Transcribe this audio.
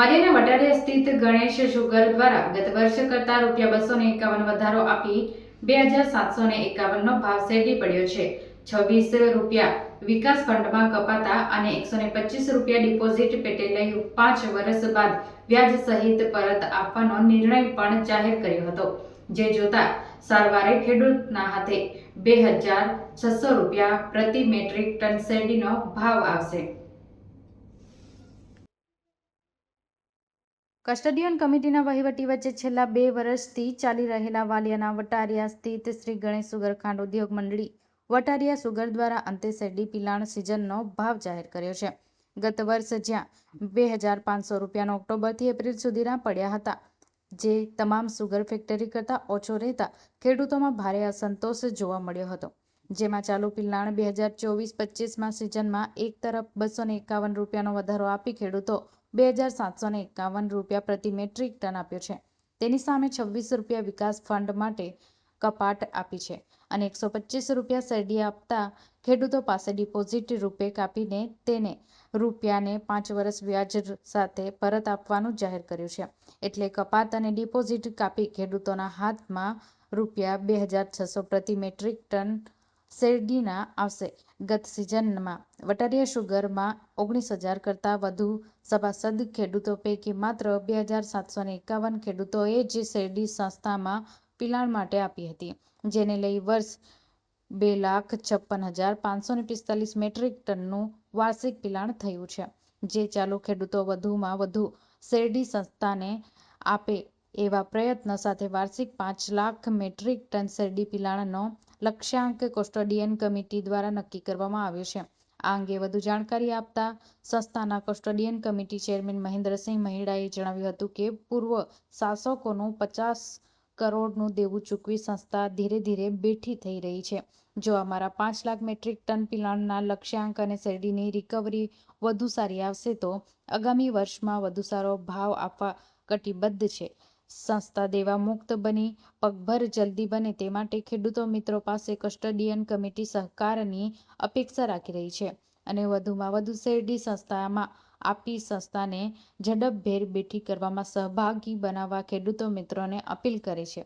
Mariana વટારે સ્થિત Ganesh sugar દ્વારા ગત વર્ષ કરતા રૂપિયા બસો ને એકાવન વધારો આપી બે હજાર સાતસો ને એકાવનનો ભાવ શેરડી પડ્યો છે. છવ્વીસ રૂપિયા વિકાસ ફંડમાં કપાતા અને એકસો ને પચીસ રૂપિયા ડિપોઝિટ પેટે લઈ પાંચ વર્ષ બાદ વ્યાજ સહિત પરત આપવાનો નિર્ણય પણ જાહેર કર્યો હતો. જે જોતા સારવારે ખેડૂતના હાથે બે હજાર છસો રૂપિયા પ્રતિ મેટ્રિક ટન શેરડીનો ભાવ આવશે. કસ્ટડિયન કમિટીના વહીવટી વચ્ચે છેલ્લા બે વર્ષથી ચાલી રહેલા વાલિયાના વટારિયા સ્થિત શ્રી ગણેશ સુગર ખાંડ ઉદ્યોગ મંડળી વટારિયા સુગર દ્વારા અંતે શેરડી પિલાણ સિઝનનો ભાવ જાહેર કર્યો છે. ગત વર્ષ જ્યાં બે હજાર પાંચસો રૂપિયાનો ઓક્ટોબરથી એપ્રિલ સુધીના પડ્યા હતા, જે તમામ સુગર ફેક્ટરી કરતાં ઓછો રહેતા ખેડૂતોમાં ભારે અસંતોષ જોવા મળ્યો હતો. જેમાં ચાલુ પિલાણ બે હજાર ચોવીસ પચીસમાં સિઝનમાં એક તરફ બસો એકાવન રૂપિયાનો વધારો આપી ખેડૂતો બે હજાર સાતસો એકાવન રૂપિયા પ્રતિ મેટ્રિક ટન આપ્યો છે. તેની સામે છવ્વીસ રૂપિયા વિકાસ ફંડ માટે કપાટ આપી છે અને એકસો પચીસ રૂપિયા શેરડી આપતા ખેડૂતો પાસે ડિપોઝિટ રૂપે કાપીને તેને રૂપિયાને પાંચ વર્ષ વ્યાજ સાથે પરત આપવાનું જાહેર કર્યું છે. એટલે કપાત અને ડિપોઝિટ કાપી ખેડૂતોના હાથમાં રૂપિયા બે હજાર છસો પ્રતિ મેટ્રિક ટન શેરડીના આવશે. ગત સિઝનમાં વટારિયા સુગરમાં ઓગણીસ હજાર કરતાં વધુ સભાસદ ખેડૂતો પૈકી માત્ર બે હજાર સાતસો એકાવન ખેડૂતોએ જ શેરડી સંસ્થામાં પિલાણ માટે આપી હતી, જેને લઈ વર્ષ બે લાખ છપ્પન હજાર પાંચસો ને પિસ્તાલીસ મેટ્રિક ટનનું વાર્ષિક પિલાણ થયું છે, જે ચાલુ ખેડૂતો વધુમાં વધુ શેરડી સંસ્થાને આપે એવા પ્રયત્ન સાથે વાર્ષિક પાંચ લાખ મેટ્રિક ટન શેરડી પિલાણનો લક્ષ્યાંક કસ્ટોડિયન કમિટી દ્વારા નક્કી કરવામાં આવ્યો છે. આ અંગે વધુ જાણકારી આપતા સંસ્થાના કસ્ટોડિયન કમિટી ચેરમેન મહેન્દ્રસિંહ મહિડાએ જણાવ્યું હતું કે, પૂર્વ શાસકોનું પચાસ કરોડનું દેવું ચૂકવી સંસ્થા ધીરે ધીરે બેઠી થઈ રહી છે. જો અમારા પાંચ લાખ મેટ્રિક ટન પિલાણના લક્ષ્યાંક અને શેરડીની રિકવરી વધુ સારી આવશે તો આગામી વર્ષમાં વધુ સારો ભાવ આપવા કટિબદ્ધ છે. સંસ્થા દેવા મુક્ત બની, પગભર જલ્દી બને તે માટે ખેડૂતો મિત્રો પાસે કસ્ટડિયન કમિટી સહકારની અપેક્ષા રાખી રહી છે અને વધુમાં વધુ શેરડી સંસ્થામાં આપી સંસ્થાને ઝડપભેર બેઠી કરવામાં સહભાગી બનાવવા ખેડૂતો મિત્રોને અપીલ કરે છે.